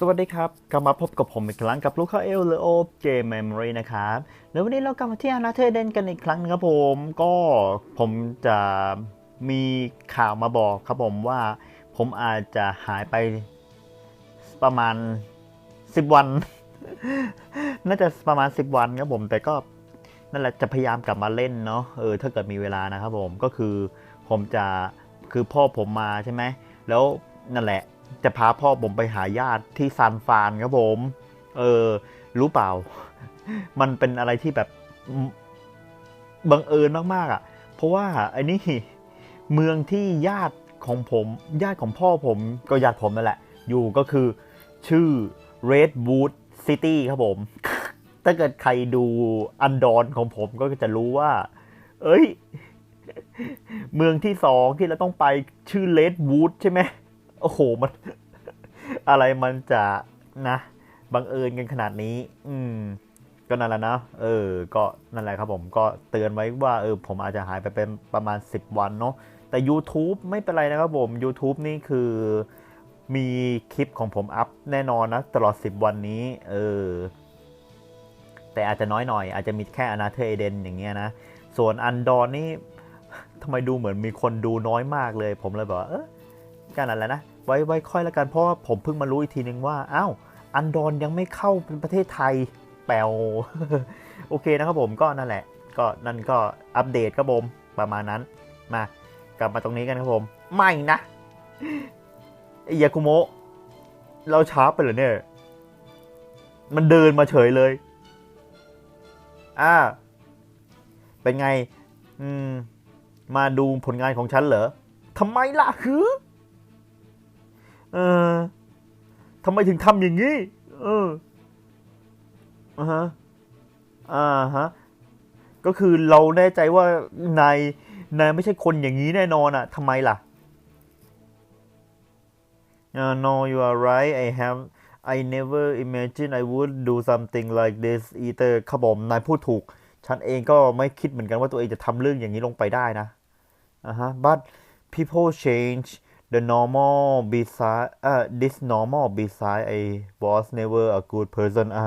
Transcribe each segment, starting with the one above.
สวัสดีครับ กลับมาพบกับผมอีกครั้งกับลูกค้าเอลเลโอเจมมรีนะครับ แล้ววันนี้เรากลับมาที่อานาเทเดนกันอีกครั้งนะครับผม ก็ผมจะมีข่าวมาบอกครับผมว่า ผมอาจจะหายไปประมาณ 10 วัน น่าจะประมาณ 10 วันครับผม แต่ก็นั่นแหละจะพยายามกลับมาเล่นเนาะ เออ ถ้าเกิดมีเวลานะครับผม ก็คือผมจะ คือพ่อผมมาใช่ไหม แล้วนั่นแหละ จะพาพ่อผมไปหาญาติที่ซานฟานครับผม เออ รู้เปล่า มันเป็นอะไรที่แบบบังเอิญมากๆอะ เพราะว่าไอ้นี่เมืองที่ญาติของผม ญาติของพ่อผมก็ญาติผมนั่นแหละ อยู่ก็คือชื่อ Redwood City ครับผม ถ้าเกิดใครดูอันดอนของผมก็จะรู้ว่า เอ้ย เมืองที่สองที่เราต้องไปชื่อ Redwood ใช่ไหม อ้โหมัน อะไรมันจะนะบังเอิญกันขนาดนี้ อืม ก็นั่นแหละนะเออ ก็นั่นแหละครับผมก็เตือนไว้ว่าเออผมอาจจะหายไปเป็นประมาณ 10 วันเนาะแต่ YouTube ไม่เป็นไรนะครับผม YouTube นี่คือมีคลิปของผมอัพแน่นอนนะ ตลอด 10 วันนี้ เออ แต่อาจจะน้อยหน่อย อาจจะมีแค่อนาเธอเอเดนอย่างเงี้ยนะ ส่วนอันดอนนี่ทำไมดูเหมือนมีคนดูน้อยมากเลย ผมเลยบอกว่าเออกันนั่นแหละนะ ไว้ไว้ค่อยแล้วกันเพราะว่าผมเพิ่งมารู้อีกทีนึงว่าอ้าวอันดอนยังไม่เข้าเป็นประเทศไทยแปลวโอเคนะครับผมก็นั่นแหละ ก็นั่นก็อัปเดตครับผมประมาณนั้นมากลับมาตรงนี้กันครับผม ไม่นะไอยาคุโมะเราช้าไปเหรอเนี่ย มันเดินมาเฉยเลย อ่า เป็นไง อืม มาดูผลงานของฉันเหรอทำไมล่ะคือ เออทำไมถึงทำอย่างนี้ เอออ่าฮะอ่าฮะ ก็คือเราแน่ใจว่านายนายไม่ใช่คนอย่างนี้แน่นอนอะทำไมล่ะ uh, no you are right I have I never imagined I would do something like this either ครับผมนายพูดถูก ฉันเองก็ไม่คิดเหมือนกันว่าตัวเองจะทำเรื่องอย่างนี้ลงไปได้นะอ่าฮะ but people change the normal beside อ่ this normal beside I was never a good person อะ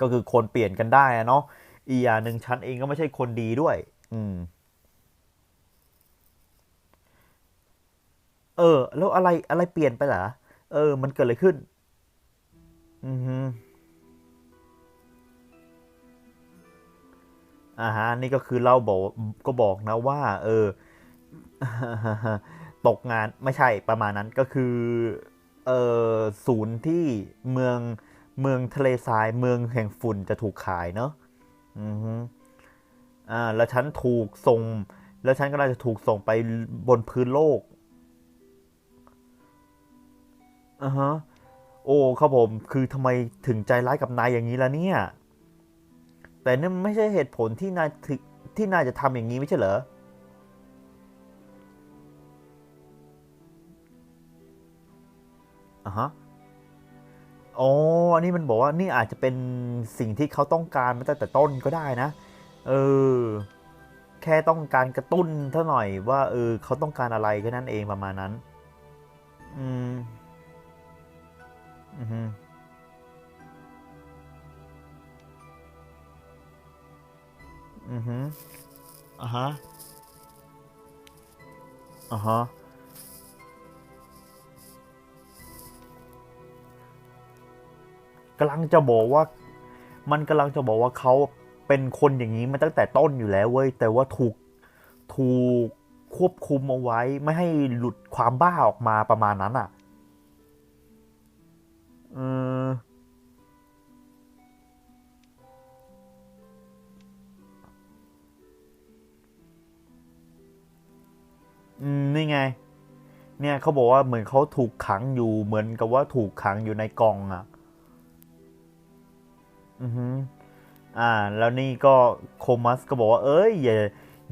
ก็คือคนเปลี่ยนกันได้เนาะอีกอย่างหนึ่งฉันเองก็ไม่ใช่คนดีด้วย อืม เออ แล้วอะไรอะไรเปลี่ยนไปเหรอเออ มันเกิดอะไรขึ้น อือฮึอ่าฮะนี่ก็คือเราบอกก็บอกนะว่า เออ ตกงานไม่ใช่ประมาณนั้นก็คือเออศูนย์ที่เมืองเมืองทะเลทรายเมืองแห่งฝุ่นจะถูกขายเนาะอือฮึอ่าแล้วฉันถูกส่ง แล้วฉันก็น่าจะถูกส่งไปบนพื้นโลกอ่าฮะโอ้ครับผมคือทำไมถึงใจร้ายกับนายอย่างนี้ล่ะเนี่ย แต่นั่ไม่ใช่เหตุผลที่นายถึที่นายจะทำอย่างนี้ไม่ใช่เหรอ อะฮะอ๋ออันนี้มันบอกว่านี่อาจจะเป็นสิ่งที่เขาต้องการมาตั้งแต่ต้นก็ได้นะ เออ แค่ต้องการกระตุ้นเท่าหน่อยว่าเออเขาต้องการอะไรแค่นั้นเองประมาณนั้น อืม อือฮึอือฮึอ่าฮะอ่าฮะ กำลังจะบอกว่า มันกำลังจะบอกว่าเขาเป็นคนอย่างนี้มาตั้งแต่ต้นอยู่แล้วเว้ยแต่ว่าถูกถูกควบคุมเอาไว้ไม่ให้หลุดความบ้าออกมาประมาณนั้นอะเอออืมนี่ไง เนี่ยเขาบอกว่าเหมือนเขาถูกขังอยู่เหมือนกับว่าถูกขังอยู่ในกองอะ อือฮึอ่า แล้วนี่ก็โคมัสก็บอกว่า เอ้ยอย่า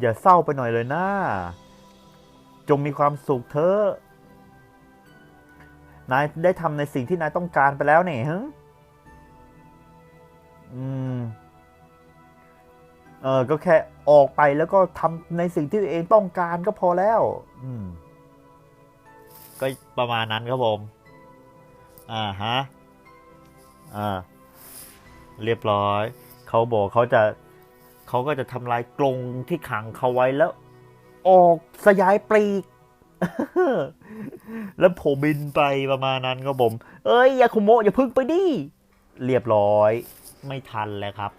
อย่าเศร้าไปหน่อยเลยนะจงมีความสุขเถอะนายได้ทำในสิ่งที่นายต้องการไปแล้วเนี่ยฮะอืม เออก็แค่ออกไปแล้วก็ทำในสิ่งที่ตัวเองต้องการก็พอแล้ว อืม ก็ประมาณนั้นครับผม อ่าฮะ อ่า เรียบร้อย เขาบอกเขาจะเขาก็จะทำลายกรงที่ขังเขาไว้แล้ว ออกสยายปลีก แล้วผมบินไปประมาณนั้นก็ผม เอ้ยยาคุโมะอย่าพึ่งไปดิ เรียบร้อย ไม่ทันแล้วครับ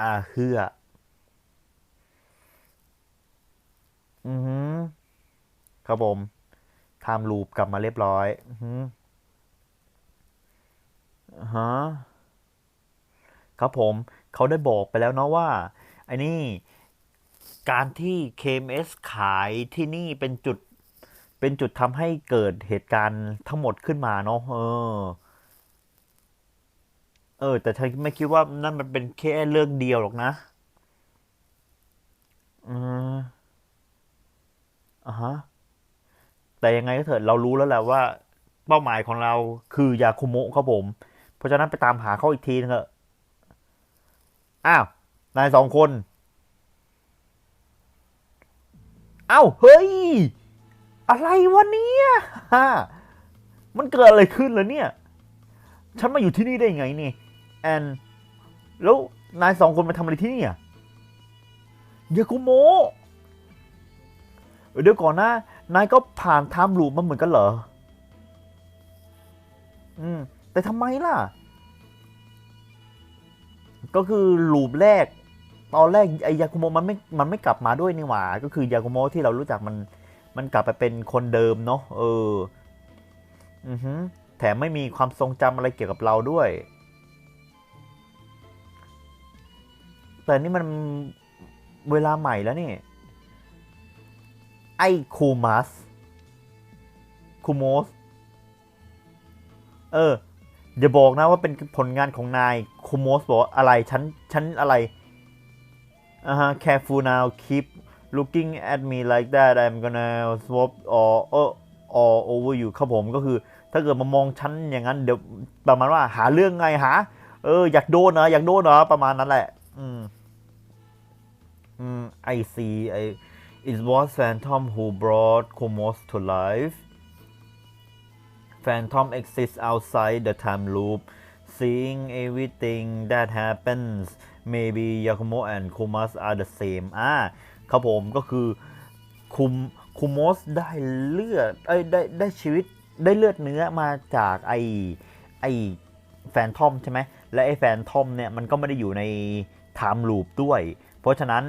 อาเฮืออือหือครับผม ทม์ลูปกลับมาเรียบร้อยฮะครับผมเขาได้บอกไปแล้วเนาะว่าไอ้นี่การที่ KMS ขายที่นี่เป็นจุดเป็นจุดทำให้เกิดเหตุการณ์ทั้งหมดขึ้นมาเนาะเออ เออ แต่ฉันไม่คิดว่านั่นมันเป็นแค่เรื่องเดียวหรอกนะอืมอ่าฮะ แต่ยังไงก็เถิดเรารู้แล้วแหละว่าเป้าหมายของเราคือยาคุโมะครับผม เพราะฉะนั้นไปตามหาเขาอีกทีนึงเถอะอ้าว นายสองคน เอ้า เฮ้ย อะไรวะเนี่ยฮะมันเกิดอะไรขึ้นแล้วเนี่ย ฉันมาอยู่ที่นี่ได้ยังไงนี่แอนแล้วนายสองคนมาทำอะไรที่นี่อะยากุโมเดี๋ยวก่อนนะ นายก็ผ่านไทม์ลูปมาเหมือนกันเหรอ อืม แต่ทำไมล่ะ ก็คือลูปแรก ตอนแรกไอยาคุโมะมันไม่ มันไม่กลับมาด้วยนี่หว่า ก็คือยาคุโมะที่เรารู้จักมัน มันกลับไปเป็นคนเดิมเนาะ เออ อือฮึแถมไม่มีความทรงจำอะไรเกี่ยวกับเราด้วย แต่นี่มันเวลาใหม่แล้วนี่ ไอคูมัสคูโมสเอออย่าบอกนะว่าเป็นผลงานของนายคูโมสบอกอะไรฉันฉันอะไรอ่าฮะ careful now keep looking at me like that I'm gonna swap all all all over you ครับผมก็คือ ถ้าเกิดมามองฉันอย่างนั้นเดี๋ยวประมาณว่าหาเรื่องไงหาเอออยากโดนเหรออยากโดนเหรอประมาณนั้นแหละ อืมอืม I see I it was Phantom who brought Komos to life Phantom exists outside the time loop seeing everything that happens maybe Yakumo and Kumas are the same อ่าครับผมก็คือคุมคุมสได้เลือดเอ้ได้ได้ชีวิตได้เลือดเนื้อมาจากไอไอแฟนทอมใช่ไหมและไอแฟนทอมเนี่ยมันก็ไม่ได้อยู่ในไทม์ลูปด้วย เพราะฉะนั้น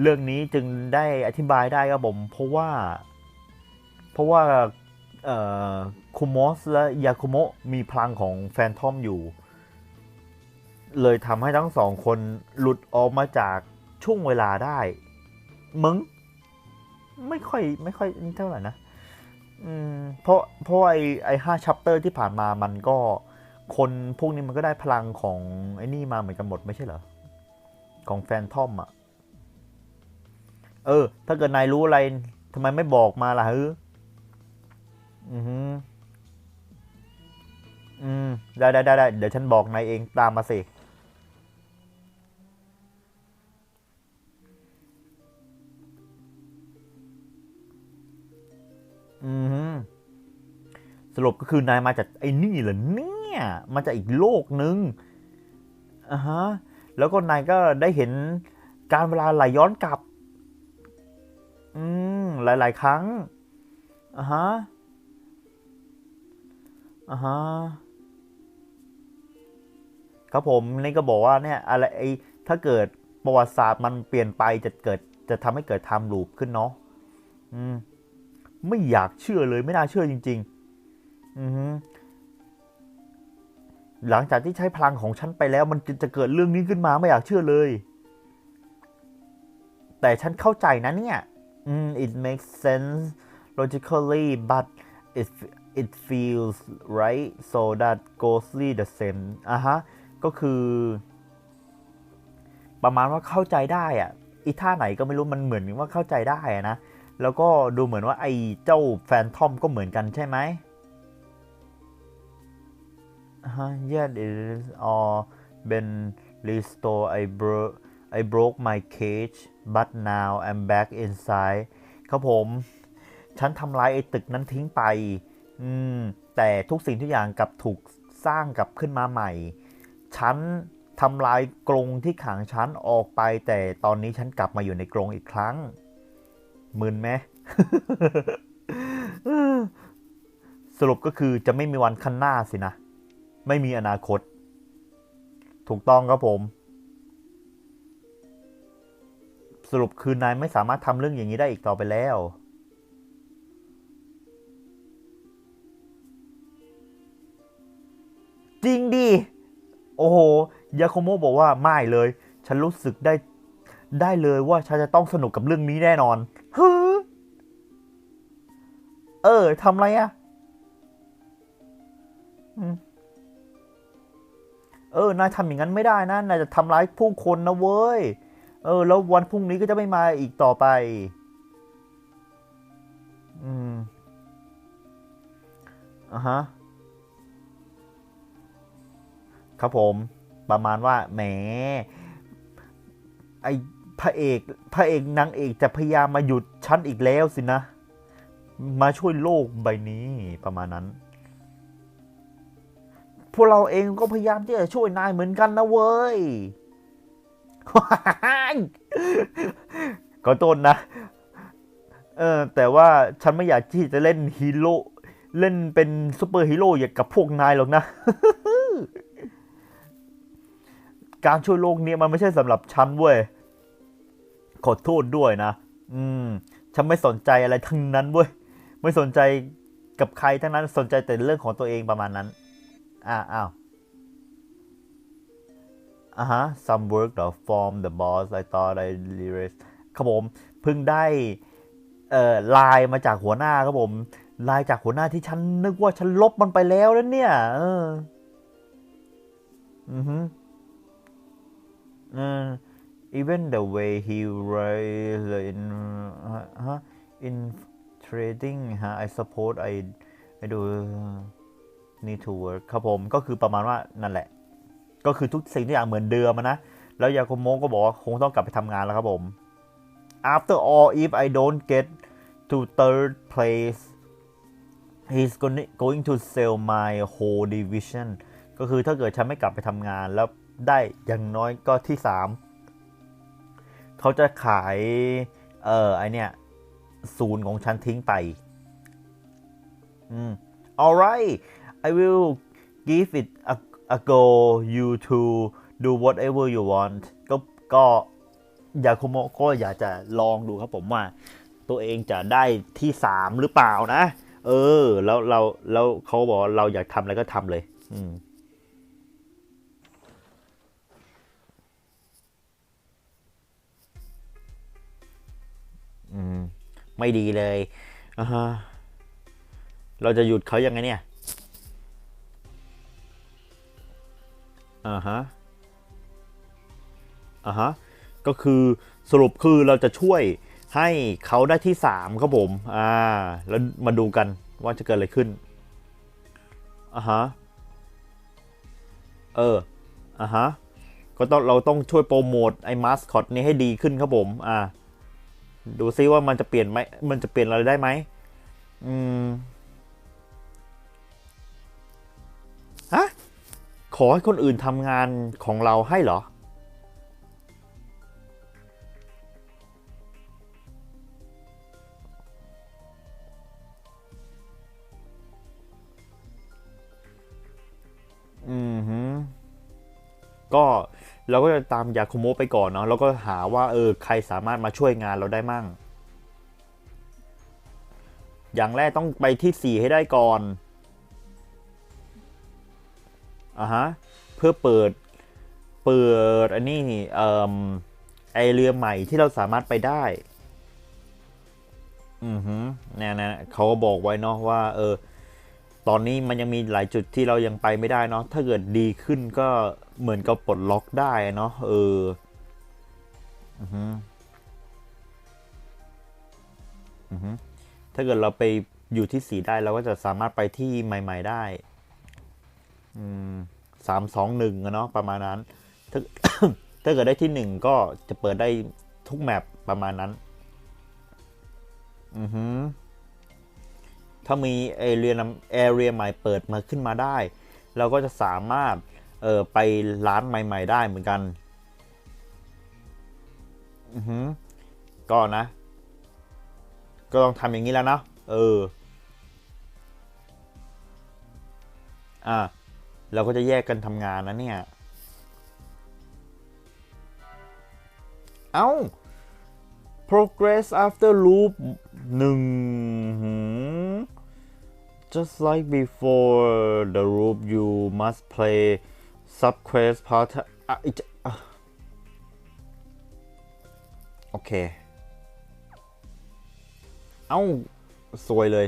เรื่องนี้จึงได้อธิบายได้ครับผมเพราะว่า เพราะว่าเอ่อคุมสและยาคุโมะมีพลังของแฟนทอมอยู่ เลยทำให้ทั้งสองคนหลุดออกมาจากช่วงเวลาได้ มึง ไม่ค่อยไม่ค่อยเท่าไหร่นะเพราะเพราะไอไอห้าชัปเตอร์ที่ผ่านมามันก็คนพวกนี้มันก็ได้พลังของไอ้นี่มาเหมือนกันหมดไม่ใช่เหรอ ของแฟนทอมอะ เออ ถ้าเกิดนายรู้อะไรทำไมไม่บอกมาล่ะฮึอือฮึอืมได้ได้ได้ได้เดี๋ยวฉันบอกนายเองตามมาสิอืมสรุปก็คือนายมาจากไอ้นี่เหรอเนี่ยมาจากอีกโลกนึงอ่าฮะ แล้วก็นายก็ได้เห็นการเวลาไหลย้อนกลับ อืม หลาย ๆ ครั้งอ่าฮะอ่าฮะครับผมนี่ก็บอกว่าเนี่ยอะไรไอ้ถ้าเกิดประวัติศาสตร์มันเปลี่ยนไปจะเกิดจะทำให้เกิดไทม์ลูปขึ้นเนาะอืม ไม่อยากเชื่อเลยไม่น่าเชื่อจริง ๆ อือฮึหลังจากที่ใช้พลังของฉันไปแล้ว มันจะเกิดเรื่องนี้ขึ้นมาไม่อยากเชื่อเลย แต่ฉันเข้าใจนะเนี่ย อืม it makes sense logically but it it feels right so that ghostly the same อะฮะ ก็คือ ประมาณว่าเข้าใจได้อะอีท่าไหนก็ไม่รู้มันเหมือนว่าเข้าใจได้นะ แล้วก็ดูเหมือนว่าไอ้เจ้าแฟนทอมก็เหมือนกันใช่ไหมฮะ yeah it is all been restored I broke I broke my cage but now I'm back inside ครับผม ฉันทำลายไอ้ตึกนั้นทิ้งไป อืม แต่ทุกสิ่งทุกอย่างกลับถูกสร้างกลับขึ้นมาใหม่ ฉันทำลายกรงที่ขังฉันออกไป แต่ตอนนี้ฉันกลับมาอยู่ในกรงอีกครั้งมึนไหมสรุปก็คือจะไม่มีวันข้างหน้าสินะ ไม่มีอนาคต ถูกต้องครับผม สรุปคือนายไม่สามารถทำเรื่องอย่างนี้ได้อีกต่อไปแล้ว จริงดิ โอ้โห ยาโคโมะบอกว่าไม่เลย ฉันรู้สึกได้ได้เลยว่าฉันจะต้องสนุกกับเรื่องนี้แน่นอนฮึเออทำไรอะเออนายทำอย่างนั้นไม่ได้นะ นายจะทำร้ายผู้คนนะเว้ย เออ แล้ววันพรุ่งนี้ก็จะไม่มาอีกต่อไป อืมอะฮะ ครับผม ประมาณว่า แหม ไอพระเอก พระเอกนางเอกจะพยายามมาหยุดฉันอีกแล้วสินะ มาช่วยโลกใบนี้ประมาณนั้น พวกเราเองก็พยายามที่จะช่วยนายเหมือนกันนะเว้ย ขอโทษนะ เออ แต่ว่าฉันไม่อยากที่จะเล่นฮีโร่เล่นเป็นซูเปอร์ฮีโร่อย่างกับพวกนายหรอกนะ การช่วยโลกเนี้ยมันไม่ใช่สำหรับฉันเว้ย ขอโทษด้วยนะ อืม ฉันไม่สนใจอะไรทั้งนั้นเว้ย ไม่สนใจกับใครทั้งนั้น สนใจแต่เรื่องของตัวเองประมาณนั้นอ่าอ้าว อ่าฮะ some work the form the boss I thought I erased ครับผมเพิ่งได้เอ่อไลน์มาจากหัวหน้าครับผมไลน์จากหัวหน้าที่ฉันนึกว่าฉันลบมันไปแล้วแล้วเนี่ย เออ อือฮึเออ even the way he writes in ฮะ in trading ฮะ I suppose I I do need to work ครับผมก็คือประมาณว่านั่นแหละ ก็คือทุกสิ่งทุกอย่างเหมือนเดิมนะ แล้วยาโคโมก็บอกว่าคงต้องกลับไปทำงานแล้วครับผม after all if I don't get to third place he's going to sell my whole division ก็คือถ้าเกิดฉันไม่กลับไปทำงานแล้วได้อย่างน้อยก็ที่สามเขาจะขาย เอ่อไอเนี่ยศูนย์ของฉันทิ้งไปอืม alright I will give it a, a go you to do whatever you want ก็ก็ยาคุโมก็อยากจะลองดูครับผมว่า ตัวเองจะได้ที่สามหรือเปล่านะ เออ แล้วเราแล้วเขาบอกเราอยากทำอะไรก็ทำเลย อืมอืม ไม่ดีเลยอ่าเราจะหยุดเขายังไงเนี่ย อ่าฮะอ่าฮะก็คือสรุปคือเราจะช่วยให้เขาได้ที่สามครับผม อ่า แล้วมาดูกันว่าจะเกิดอะไรขึ้น อ่าฮะ เออ อ่าฮะ ก็ต้องเราต้องช่วยโปรโมทไอ้มาสคอตนี้ให้ดีขึ้นครับผม อ่า ดูซิว่ามันจะเปลี่ยนไหม มันจะเปลี่ยนอะไรได้ไหม อืม ฮะ อให้คนอื่นทำงานของเราให้เหรอ อืมฮึก็เราก็จะตามยาคุโมะไปก่อนเนาะแล้วก็หาว่าเออใครสามารถมาช่วยงานเราได้มั่ง อย่างแรกต้องไปที่สี่ให้ได้ก่อน อะฮะเพื่อเปิดเปิดอันนี้เอ่อไอเรือใหม่ที่เราสามารถไปได้ อือฮึเนี่ยนะเขาก็บอกไว้เนาะว่า เออ ตอนนี้มันยังมีหลายจุดที่เรายังไปไม่ได้เนาะถ้าเกิดดีขึ้นก็เหมือนกับปลดล็อกได้เนาะเออ อือฮึอือฮึถ้าเกิดเราไปอยู่ที่สีได้เราก็จะสามารถไปที่ใหม่ ๆ ได้ สามสองหนึ่งเนาะประมาณนั้น ถ้าถ้าเกิดได้ที่หนึ่งก็จะเปิดได้ทุกแมปประมาณนั้น อือฮึถ้ามีเอเรียนแอเรียใหม่เปิดมาขึ้นมาได้ เราก็จะสามารถเออไปร้านใหม่ ๆ ได้เหมือนกัน อือฮึก็นะ ก็ต้องทำอย่างนี้แล้วนะ เออ อะ เราก็จะแยกกันทำงานนะเนี่ย เอ้า progress after loop หนึ่ง just like before the loop you must play subquest part อะอีกอะโอเค เอ้า สวยเลย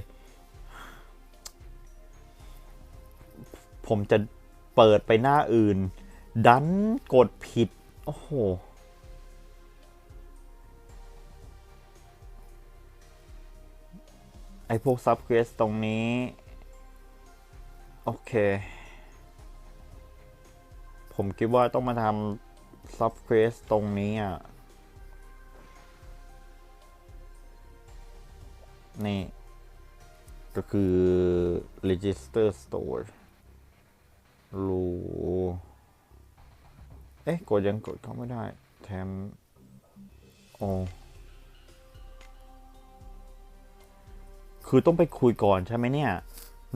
ผมจะเปิดไปหน้าอื่น ดันกดผิด โอ้โห ไอพวกซับเควสตรงนี้ โอเค ผมคิดว่าต้องมาทำซับเควสตรงนี้อะ นี่ ก็คือ register store รูเอ๊ะ กดยังกดเขาไม่ได้ แถม โอ คือต้องไปคุยก่อนใช่ไหมเนี่ย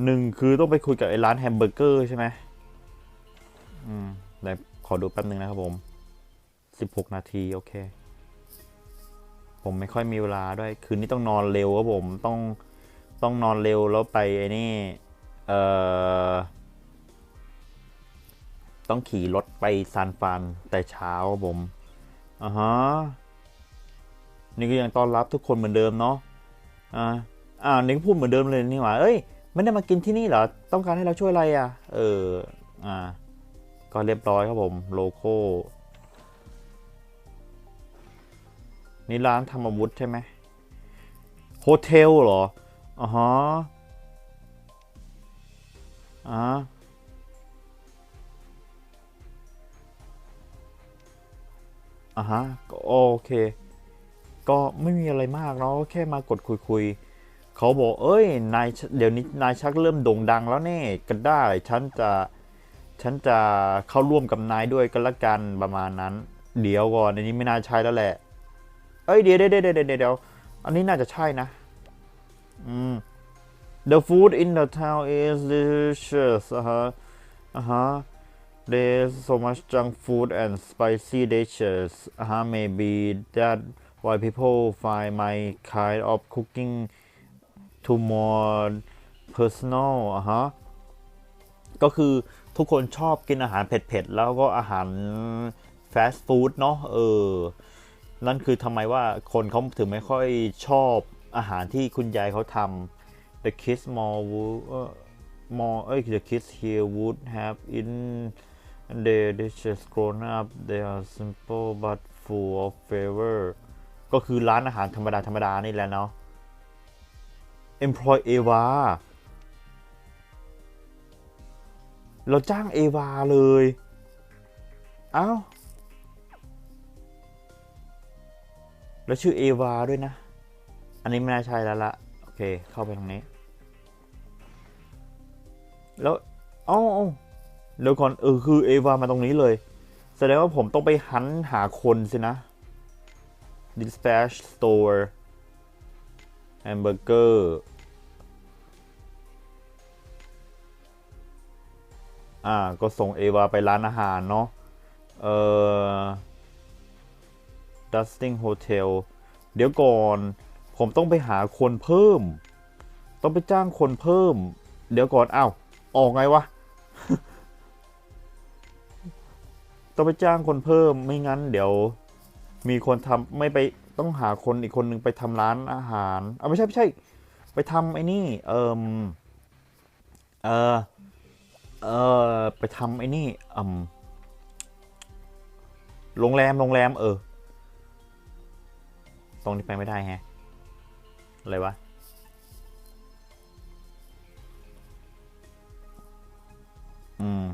หนึ่งคือต้องไปคุยกับไอ้ร้านแฮมเบอร์เกอร์ใช่ไหม อืมเดี๋ยวขอดูแป๊บนึงนะครับผมสิบหกนาที โอเค ผมไม่ค่อยมีเวลาด้วย คืนนี้ต้องนอนเร็วครับผม ต้อง ต้องนอนเร็วแล้วไปไอ้นี่ เอ่อ ต้องขี่รถไปซานฟานแต่เช้าครับผมอ่าฮะนี่ก็ยังต้อนรับทุกคนเหมือนเดิมเนาะอ่าอ่านี่ก็พูดเหมือนเดิมเลยนี่หว่าเอ้ยไม่ได้มากินที่นี่เหรอต้องการให้เราช่วยอะไรอะ เอออ่า ก็เรียบร้อยครับผมโลโก้นี่ร้านทำอาวุธใช่ไหมโฮเทลเหรออ่าฮะอ่า อ่าฮะก็โอเค ก็ไม่มีอะไรมากเนาะแค่มากดคุยคุยเขาบอกเอ้ยนายเดี๋ยวนี้นายชักเริ่มโด่งดังแล้วเน่ก็ได้ฉันจะฉันจะเข้าร่วมกับนายด้วยก็แล้วกันประมาณนั้น เดี๋ยวก่อนอันนี้ไม่น่าใช่แล้วแหละ เอ้ยเดี๋ยวเดี๋ยวเดี๋ยวเดี๋ยวเดี๋ยวอันนี้น่าจะใช่นะอืม The food in the town is delicious อะฮะอะฮะ There's so much junk food and spicy dishes. Uh, maybe that why people find my kind of cooking too more personal อะฮะก็คือทุกคนชอบกินอาหารเผ็ดๆ แล้วก็อาหารฟาสต์ฟู้ดเนาะเออ นั่นคือทำไมว่าคนเขาถึงไม่ค่อยชอบอาหารที่คุณยายเขาทำ The kids more more เอ้ย the kids here would have in their dishes grown up they are simple but full of flavor ก็คือร้านอาหารธรรมดาธรรมดานี่แหละเนาะ employ Eva เราจ้างเอวาเลย เอ้า แล้วชื่อเอวาด้วยนะ อันนี้ไม่น่าใช่แล้วละโอเค เข้าไปตรงนี้ แล้ว เอ้า เดี๋ยวก่อนเออคือเอวามาตรงนี้เลย แสดงว่าผมต้องไปหันหาคนสินะ dispatch store hamburger อ่า ก็ส่งเอวาไปร้านอาหารเนาะ เอ่อ dusting hotel เดี๋ยวก่อน ผมต้องไปหาคนเพิ่ม ต้องไปจ้างคนเพิ่ม เดี๋ยวก่อน อ้าว ออกไงวะ ต้องไปจ้างคนเพิ่มไม่งั้น เดี๋ยว มีคนทำไม่ไปต้องหาคนอีกคนหนึ่งไปทำร้านอาหารเอาไม่ใช่ไม่ใช่ ไปทำไอ้นี่ เอ่มเออเออไปทำไอ้นี่อืมโรงแรมโรงแรม เออ ตรงนี้ไปไม่ได้แฮะอะไรวะอืม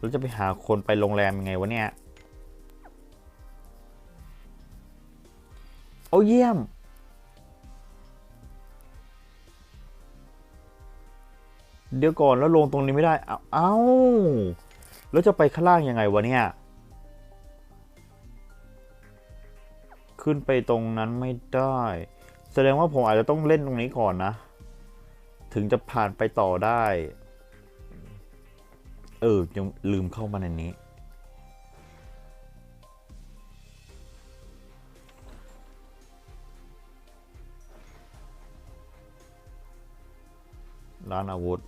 เราจะไปหาคนไปโรงแรมยังไงวะเนี่ย โอ้เยี่ยม เดี๋ยวก่อนแล้วลงตรงนี้ไม่ได้ เอ้าแล้วจะไปข้างล่างยังไงวะเนี่ย ขึ้นไปตรงนั้นไม่ได้ แสดงว่าผมอาจจะต้องเล่นตรงนี้ก่อนนะ ถึงจะผ่านไปต่อได้ เออยังลืมเข้ามาในนี้ ร้านอาวุธ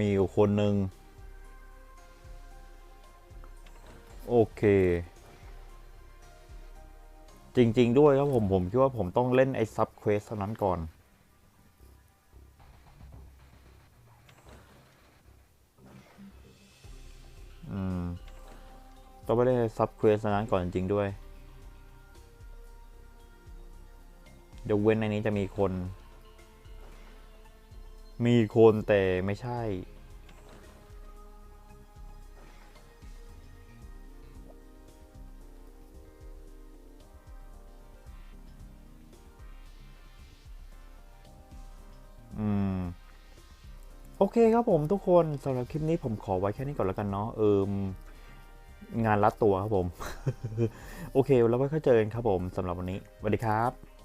มีอยู่คนหนึ่งโอเค จริง ๆ ด้วยครับผม ผมคิดว่าผมต้องเล่นไอ้ซับเควสเท่านั้นก่อนอืมต้องไปเล่นซับเควสนั้นก่อนจริง ๆ ด้วย เดี๋ยวเว้นในนี้จะมีคน มีคนแต่ไม่ใช่ อืม โอเคครับผมทุกคนสำหรับคลิปนี้ผมขอไว้แค่นี้ก่อนแล้วกันเนาะเอิมงานรัดตัวครับผม โอเค แล้วไว้ค่อยเจอกันครับผมสำหรับวันนี้สวัสดีครับ